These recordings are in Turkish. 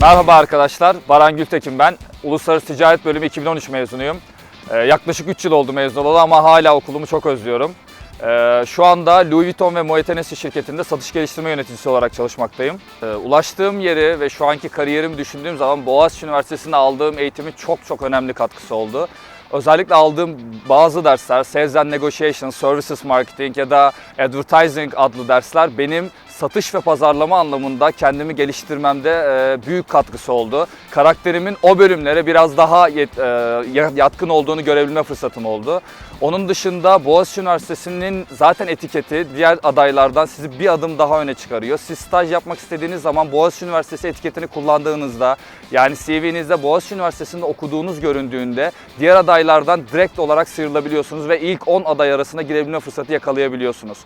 Merhaba arkadaşlar, Baran Gültekin ben. Uluslararası Ticaret Bölümü 2013 mezunuyum. Ee, yaklaşık 3 yıl oldu mezun olalı ama hala okulumu çok özlüyorum. Ee, şu anda Louis Vuitton ve Moet Hennessy şirketinde satış geliştirme yöneticisi olarak çalışmaktayım. Ee, ulaştığım yeri ve şu anki kariyerimi düşündüğüm zaman Boğaziçi Üniversitesi'nde aldığım eğitimin çok çok önemli katkısı oldu. Özellikle aldığım bazı dersler, Sales and Negotiation, Services Marketing ya da Advertising adlı dersler benim satış ve pazarlama anlamında kendimi geliştirmemde e, büyük katkısı oldu. Karakterimin o bölümlere biraz daha yet- e, yatkın olduğunu görebilme fırsatım oldu. Onun dışında Boğaziçi Üniversitesi'nin zaten etiketi diğer adaylardan sizi bir adım daha öne çıkarıyor. Siz staj yapmak istediğiniz zaman Boğaziçi Üniversitesi etiketini kullandığınızda yani CV'nizde Boğaziçi Üniversitesi'nde okuduğunuz göründüğünde diğer adaylardan direkt olarak sıyrılabiliyorsunuz ve ilk 10 aday arasına girebilme fırsatı yakalayabiliyorsunuz.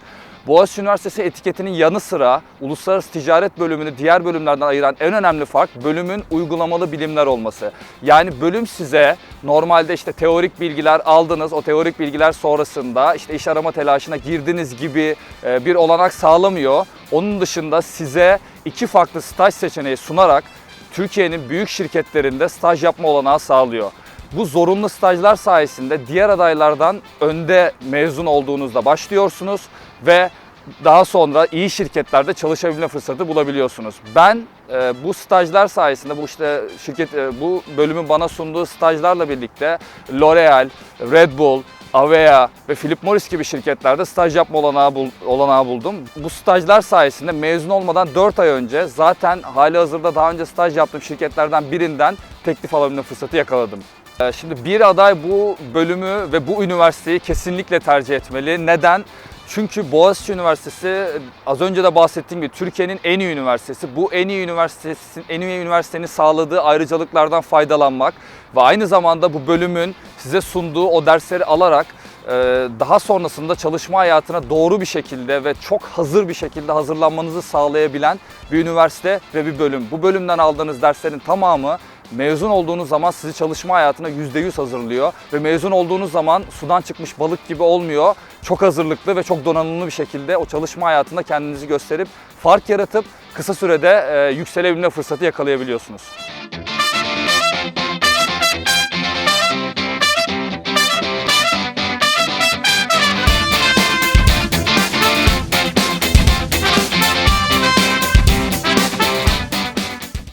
Boğaziçi Üniversitesi etiketinin yanı sıra uluslararası ticaret bölümünü diğer bölümlerden ayıran en önemli fark bölümün uygulamalı bilimler olması. Yani bölüm size normalde işte teorik bilgiler aldınız, o teorik bilgiler sonrasında işte iş arama telaşına girdiniz gibi e, bir olanak sağlamıyor. Onun dışında size iki farklı staj seçeneği sunarak Türkiye'nin büyük şirketlerinde staj yapma olanağı sağlıyor. Bu zorunlu stajlar sayesinde diğer adaylardan önde mezun olduğunuzda başlıyorsunuz ve daha sonra iyi şirketlerde çalışabilme fırsatı bulabiliyorsunuz. Ben e, bu stajlar sayesinde bu işte şirket e, bu bölümün bana sunduğu stajlarla birlikte L'Oreal, Red Bull, Avea ve Philip Morris gibi şirketlerde staj yapma olanağı, bul, olanağı buldum. Bu stajlar sayesinde mezun olmadan 4 ay önce zaten hali hazırda daha önce staj yaptığım şirketlerden birinden teklif alabilme fırsatı yakaladım. Ee, Şimdi bir aday bu bölümü ve bu üniversiteyi kesinlikle tercih etmeli. Neden? Çünkü Boğaziçi Üniversitesi az önce de bahsettiğim gibi Türkiye'nin en iyi üniversitesi. Bu en iyi üniversitesin en iyi üniversitenin sağladığı ayrıcalıklardan faydalanmak ve aynı zamanda bu bölümün size sunduğu o dersleri alarak e, daha sonrasında çalışma hayatına doğru bir şekilde ve çok hazır bir şekilde hazırlanmanızı sağlayabilen bir üniversite ve bir bölüm. Bu bölümden aldığınız derslerin tamamı mezun olduğunuz zaman sizi çalışma hayatına %100 hazırlıyor ve mezun olduğunuz zaman sudan çıkmış balık gibi olmuyor. Çok hazırlıklı ve çok donanımlı bir şekilde o çalışma hayatında kendinizi gösterip fark yaratıp kısa sürede e, yükselebilme fırsatı yakalayabiliyorsunuz.